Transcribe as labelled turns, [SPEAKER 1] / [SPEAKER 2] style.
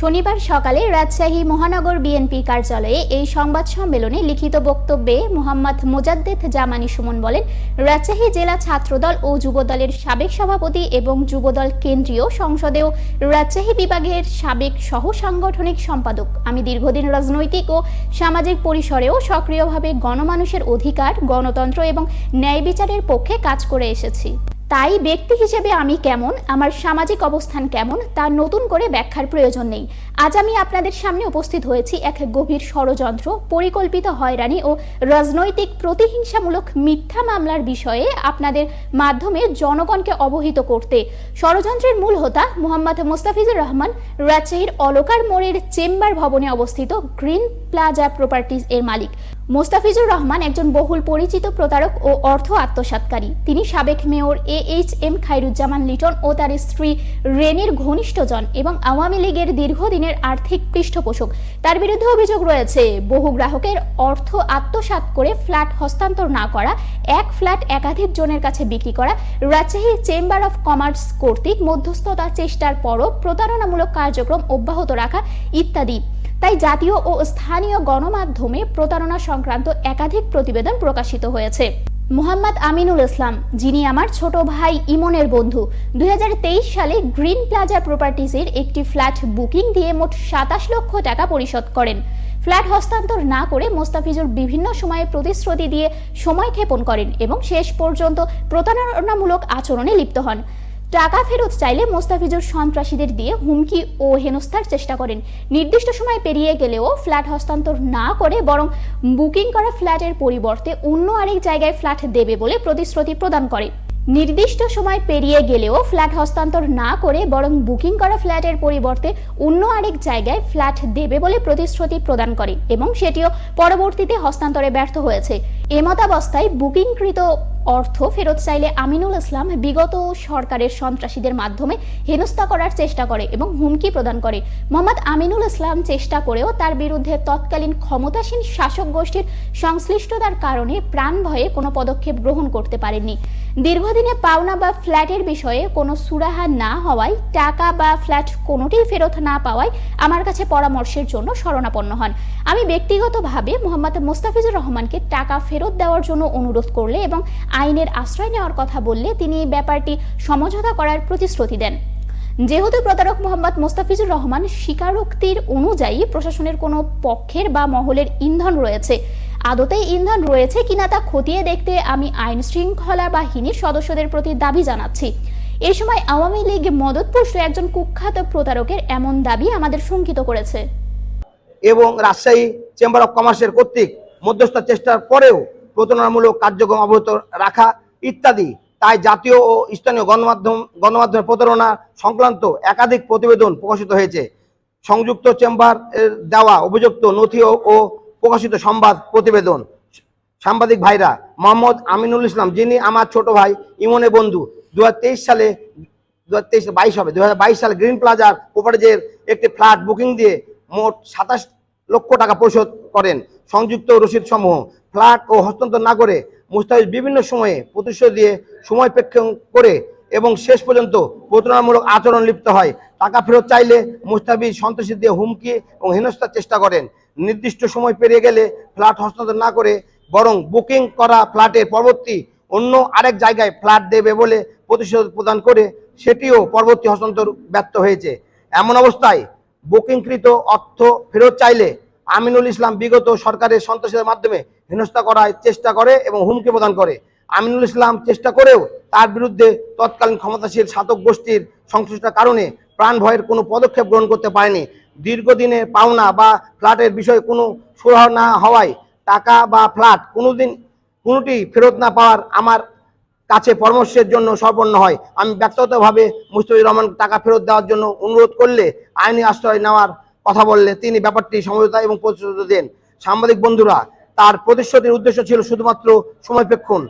[SPEAKER 1] শনিবার সকালে রাজশাহী মহানগর বিএনপি কার্যালয়ে এই সংবাদ সম্মেলনে লিখিত বক্তব্যে মোহাম্মদ মোজাদ্দেদ জামানি সুমন বলেন, রাজশাহী জেলা ছাত্রদল ও যুবদলের সাবেক সভাপতি এবং যুবদল কেন্দ্রীয় সংসদেও রাজশাহী বিভাগের সাবেক সহ সাংগঠনিক সম্পাদক। আমি দীর্ঘদিন রাজনৈতিক ও সামাজিক পরিসরেও সক্রিয়ভাবে গণমানুষের অধিকার, গণতন্ত্র এবং ন্যায় বিচারের পক্ষে কাজ করে এসেছি। তাই ব্যক্তি হিসেবে আমি কেমন, আমার সামাজিক অবস্থান কেমন, তা নতুন করে ব্যাখ্যার প্রয়োজন নেই। আজ আমি আপনাদের সামনে উপস্থিত হয়েছি এক গভীর ষড়যন্ত্র, পরিকল্পিত হয়রানি ও রাজনৈতিক প্রতিহিংসামূলক মিথ্যা মামলার বিষয়ে আপনাদের মাধ্যমে জনগণকে অবহিত করতে। ষড়যন্ত্রের মূল হোতা মোহাম্মদ মোস্তাফিজুর রহমান, রাজশাহীর অলকার মোড়ের চেম্বার ভবনে অবস্থিত গ্রিন প্লাজা প্রপার্টিজ এর মালিক। মোস্তাফিজুর রহমান একজন বহুল পরিচিত প্রতারক ও অর্থ আত্মসাৎকারী। তিনি সাবেক mayor A H M Khairuzzaman Liton ও তার স্ত্রী রেনির ঘনিষ্ঠজন এবং আওয়ামী লীগের দীর্ঘদিনের আর্থিক পৃষ্ঠপোষক। তার বিরুদ্ধে অভিযোগ রয়েছে, বহু গ্রাহকের অর্থ আত্মসাৎ করে ফ্ল্যাট হস্তান্তর না করা, এক ফ্ল্যাট একাধিক জনের কাছে বিক্রি করা, রাজশাহী চেম্বার অফ কমার্স কর্তৃক মধ্যস্থতা চেষ্টার পরও প্রতারণামূলক কার্যক্রম অব্যাহত রাখা ইত্যাদি। তাই জাতীয় ও স্থানীয় গণমাধ্যমে প্রতারণা সংক্রান্ত একাধিক প্রতিবেদন প্রকাশিত হয়েছে। মোহাম্মদ আমিনুল ইসলাম, যিনি আমার ছোট ভাই ইমনের বন্ধু, দুই হাজার তেইশ সালে গ্রিন প্লাজা প্রপার্টিজের একটি ফ্ল্যাট বুকিং দিয়ে মোট সাতাশ লক্ষ টাকা পরিশোধ করেন। ফ্ল্যাট হস্তান্তর না করে মোস্তাফিজুর বিভিন্ন সময়ে প্রতিশ্রুতি দিয়ে সময় ক্ষেপণ করেন এবং শেষ পর্যন্ত প্রতারণামূলক আচরণে লিপ্ত হন। টাকা ফেরত চাইলে মোস্তাফিজুর সন্ত্রাসীদের দিয়ে হুমকি ও হেনস্থার চেষ্টা করেন। নির্দিষ্ট সময় পেরিয়ে গেলেও ফ্ল্যাট হস্তান্তর না করে বরং বুকিং করা ফ্ল্যাটের পরিবর্তে অন্য আরেক জায়গায় ফ্ল্যাট দেবে বলে প্রতিশ্রুতি প্রদান করে। নির্দিষ্ট সময় পেরিয়ে গেলেও ফ্ল্যাট হস্তান্তর না করে বরং বুকিং করা ফ্ল্যাটের পরিবর্তে অন্য আরেক জায়গায় ফ্ল্যাট দেবে বলে প্রতিশ্রুতি প্রদান করে এবং সেটিও পরবর্তীতে হস্তান্তরে ব্যর্থ হয়েছে। এমতাবস্থায় বুকিংকৃত অর্থ ফেরত চাইলে আমিনুল ইসলাম বিগত সরকারের সন্ত্রাসীদের মাধ্যমে হেনস্থা করার চেষ্টা করে এবং হুমকি প্রদান করে। মোহাম্মদ আমিনুল ইসলাম চেষ্টা করেও তার বিরুদ্ধে তৎকালীন ক্ষমতাসীন শাসক গোষ্ঠীর সংশ্লিষ্টতার কারণে প্রাণ ভয়ে কোনো পদক্ষেপ গ্রহণ করতে পারেননি। দীর্ঘদিনে পাওনা বা ফ্ল্যাটের বিষয়ে কোনো সুরাহা না হওয়ায়, টাকা বা ফ্ল্যাট কোনোটিই ফেরত না পাওয়ায় আমার কাছে পরামর্শের জন্য শরণাপন্ন হন। আমি ব্যক্তিগতভাবে মোহাম্মদ মোস্তাফিজুর রহমানকে টাকা ফেরত দেওয়ার জন্য অনুরোধ করলে এবং আইনের আশ্রয় নেওয়ার কথা বললে তিনি এই ব্যাপারটি সমঝোতা করার প্রতিশ্রুতি দেন। যেহেতু প্রতারক মোহাম্মদ মোস্তাফিজুর রহমান স্বীকারোক্তির অনুযায়ী প্রশাসনের কোনো পক্ষের বা মহলের ইন্ধন রয়েছে, আদতে ইন্ধন রয়েছে কিনা তা খতিয়ে দেখতে আমি আইন শৃঙ্খলা বাহিনীর সদস্যদের প্রতি দাবি জানাচ্ছি। এ সময় আওয়ামী লীগ মদতপুষ্ট একজন কুখ্যাত প্রতারকের এমন দাবি আমাদের শঙ্কিত করেছে।
[SPEAKER 2] এবং রাজশাহী চেম্বার অফ কমার্সের কর্তৃক মধ্যস্থতার চেষ্টার পরেও প্রতারণামূলক কার্যক্রম অব্যাহত রাখা ইত্যাদি। তাই জাতীয় ও স্থানীয় গণমাধ্যম, গণমাধ্যমের প্রতারণা সংক্রান্ত একাধিক প্রতিবেদন প্রকাশিত হয়েছে। সংযুক্ত চেম্বার দেওয়া অভিযুক্ত নথি ও- প্রকাশিত সংবাদ প্রতিবেদন। সাংবাদিক ভাইরা, মোহাম্মদ আমিনুল ইসলাম, যিনি আমার ছোট ভাই, ইমনে বন্ধু দু হাজার তেইশ সালে দু হাজার তেইশ, বাইশ হবে দু হাজার বাইশ সালে গ্রিন প্লাজার প্রপার্টিজের একটি ফ্ল্যাট বুকিং দিয়ে মোট সাতাশ লক্ষ টাকা পরিশোধ করেন। সংযুক্ত রসিদ সমূহ ফ্ল্যাট ও হস্তান্তর না করে মুস্তাফিজ বিভিন্ন সময়ে প্রতিশ্রুতি দিয়ে সময় প্রেক্ষণ করে এবং শেষ পর্যন্ত প্রতারণামূলক আচরণ লিপ্ত হয়। টাকা ফেরত চাইলে মুস্তাফিজ সন্ত্রাসী দিয়ে হুমকি এবং হেনস্থার চেষ্টা করেন। নির্দিষ্ট সময় পেরিয়ে গেলে ফ্ল্যাট হস্তান্তর না করে বরং বুকিং করা ফ্ল্যাটের পরবর্তী অন্য আরেক জায়গায় ফ্ল্যাট দেবে বলে প্রতিশ্রুতি প্রদান করে সেটিও পরবর্তী হস্তান্তর ব্যর্থ হয়েছে। এমন অবস্থায় বুকিংকৃত অর্থ ফেরত চাইলে আমিনুল ইসলাম বিগত সরকারের সন্ত্রাসীদের মাধ্যমে হেনস্থা করার চেষ্টা করে এবং হুমকি প্রদান করে। আমিনুল ইসলাম চেষ্টা করেও তার বিরুদ্ধে তৎকালীন ক্ষমতাশীল শাসক গোষ্ঠীর সংশ্লিষ্ট কারণে প্রাণ ভয়ের কোনো পদক্ষেপ গ্রহণ করতে পারেনি। দীর্ঘদিনে পাওনা বা ফ্ল্যাটের বিষয়ে কোনো সুরাহ না হওয়ায় টাকা বা ফ্ল্যাট কোনোদিন কোনোটি ফেরত না পাওয়ার আমার কাছে পরামর্শের জন্য সর্বন্ন হয়। আমি ব্যক্তিগতভাবে মুস্তাফিজুর রহমান টাকা ফেরত দেওয়ার জন্য অনুরোধ করলে আইনি আশ্রয় নেওয়ার কথা বললে তিনি ব্যাপারটি সমঝোতা এবং প্রতিশ্রুতি দেন। সাংবাদিক বন্ধুরা, তার প্রতিশ্রুতির উদ্দেশ্য ছিল শুধুমাত্র সময়পেক্ষণ